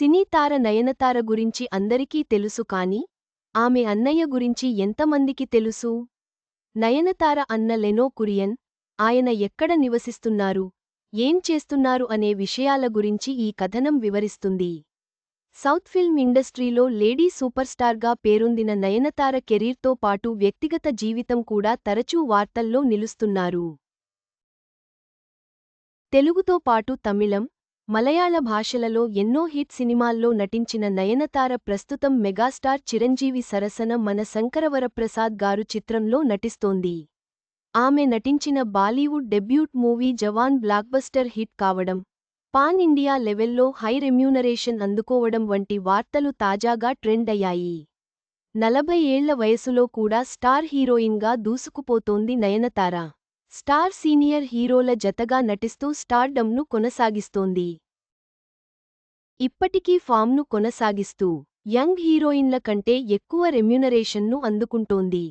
సినీతార నయనతార గురించి అందరికీ తెలుసు కాని ఆమె అన్నయ్య గురించి ఎంతమందికి తెలుసు? నయనతార అన్న లెనో కురియన్ ఆయన ఎక్కడ నివసిస్తున్నారు? ఏం చేస్తున్నారు అనే విషయాల గురించి ఈ కథనం వివరిస్తుంది. సౌత్ ఫిల్మ్ ఇండస్ట్రీలో లేడీ సూపర్ స్టార్గా పేరొందిన నయనతార కెరీర్తో పాటు వ్యక్తిగత జీవితం కూడా తరచూ వార్తల్లో నిలుస్తున్నారు. తెలుగుతో పాటు తమిళం మలయాళ భాషలలో ఎన్నో హిట్ సినిమాల్లో నటించిన నయనతార ప్రస్తుతం మెగాస్టార్ చిరంజీవి సరసన మన శంకరవరప్రసాద్ గారు చిత్రంలో నటిస్తోంది. ఆమె నటించిన Bollywood debut movie Jawan blockbuster hit కావడం పాన్ ఇండియా లెవెల్లో హై రెమ్యూనరేషన్ అందుకోవడం వంటి వార్తలు తాజాగా ట్రెండ్ అయ్యాయి. నలభై ఏళ్ళ వయసులో కూడా స్టార్ హీరోయిన్గా దూసుకుపోతోంది నయనతార. స్టార్ సీనియర్ హీరోల జతగా నటిస్తూ స్టార్డమ్ను కొనసాగిస్తోంది. ఇప్పటికీ ఫామ్ను కొనసాగిస్తూ యంగ్ హీరోయిన్ల కంటే ఎక్కువ రెమ్యునరేషన్ను అందుకుంటోంది.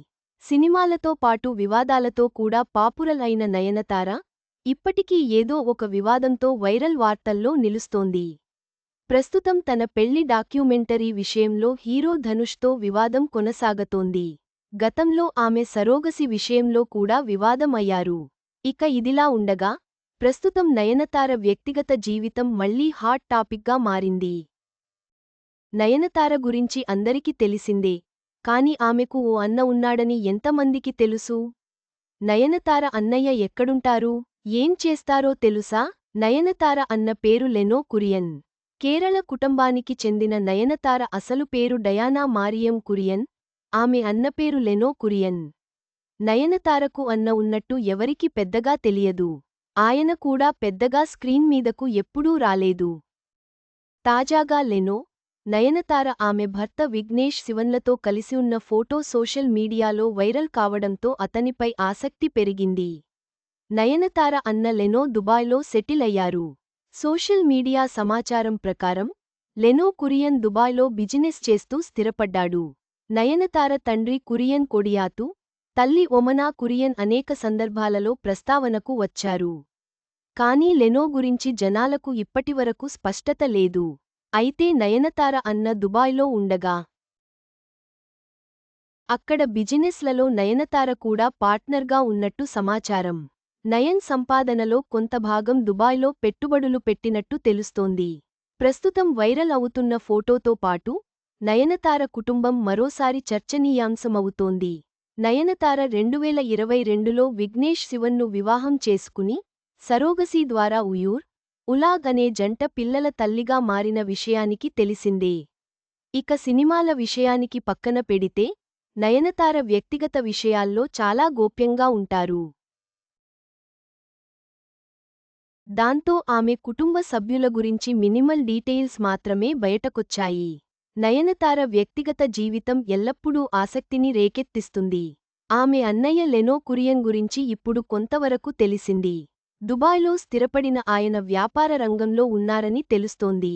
సినిమాలతో పాటు వివాదాలతో కూడా పాపురల్ అయిన నయనతార ఇప్పటికీ ఏదో ఒక వివాదంతో వైరల్ వార్తల్లో నిలుస్తోంది. ప్రస్తుతం తన పెళ్ళి డాక్యుమెంటరీ విషయంలో హీరో ధనుష్తో వివాదం కొనసాగతోంది. గతంలో ఆమె సరోగసి విషయంలో కూడా వివాదం అయ్యారు ఇక ఇదిలా ఉండగా ప్రస్తుతం నయనతార వ్యక్తిగత జీవితం మళ్ళీ హాట్ టాపిక్గా మారింది. నయనతార గురించి అందరికీ తెలిసిందే కాని ఆమెకు ఓ అన్న ఉన్నాడని ఎంతమందికి తెలుసు? నయనతార అన్నయ్య ఎక్కడుంటారు? ఏం చేస్తారో తెలుసా? నయనతార అన్న పేరు లెనో కురియన్. కేరళ కుటుంబానికి చెందిన నయనతార అసలు పేరు డయానా మారియం కురియన్ ఆమె అన్న పేరు లెనో కురియన్. నయనతారకు అన్న ఉన్నట్టు ఎవరికి పెద్దగా తెలియదు. ఆయన కూడా పెద్దగా స్క్రీన్ మీదకు ఎప్పుడూ రాలేదు. తాజాగా లెనో నయనతార ఆమె భర్త విఘ్నేష్ శివన్లతో కలిసి ఉన్న ఫోటో సోషల్ మీడియాలో వైరల్ కావడంతో అతనిపై ఆసక్తి పెరిగింది. నయనతార అన్న లెనో దుబాయ్లో సెటిల్ అయ్యారు. సోషల్ మీడియా సమాచారం ప్రకారం లెనో కురియన్ దుబాయ్లో బిజినెస్ చేస్తూ స్థిరపడ్డాడు. నయనతార తండ్రి కురియన్ కొడియాతు తల్లి ఒమనా కురియన్ అనేక సందర్భాలలో ప్రస్తావనకు వచ్చారు. కానీ లెనో గురించి జనాలకు ఇప్పటివరకు స్పష్టత లేదు. అయితే నయనతార అన్న దుబాయ్లో ఉండగా అక్కడ బిజినెస్లలో నయనతార కూడా పార్ట్నర్గా ఉన్నట్టు సమాచారం. నయన్ సంపాదనలో కొంత భాగం దుబాయ్లో పెట్టుబడులు పెట్టినట్టు తెలుస్తోంది. ప్రస్తుతం వైరల్ అవుతున్న ఫోటోతో పాటు నయనతార కుటుంబం మరోసారి చర్చనీయాంశమవుతోంది. నయనతార రెండువేల ఇరవై రెండులో విఘ్నేష్ శివన్ను వివాహం చేసుకుని సరోగసీ ద్వారా ఉయూర్ ఉలాగ్ అనే జంట పిల్లల తల్లిగా మారిన విషయానికి తెలిసిందే. ఇక సినిమాల విషయానికి పక్కన పెడితే నయనతార వ్యక్తిగత విషయాల్లో చాలా గోప్యంగా ఉంటారు. దాంతో ఆమె కుటుంబ సభ్యుల గురించి మినిమల్ డీటెయిల్స్ మాత్రమే బయటకొచ్చాయి. నయనతార వ్యక్తిగత జీవితం ఎల్లప్పుడూ ఆసక్తిని రేకెత్తిస్తుంది. ఆమె అన్నయ్య లెనో కురియన్ గురించి ఇప్పుడు కొంతవరకు తెలిసింది. దుబాయ్లో స్థిరపడిన ఆయన వ్యాపార రంగంలో ఉన్నారని తెలుస్తోంది.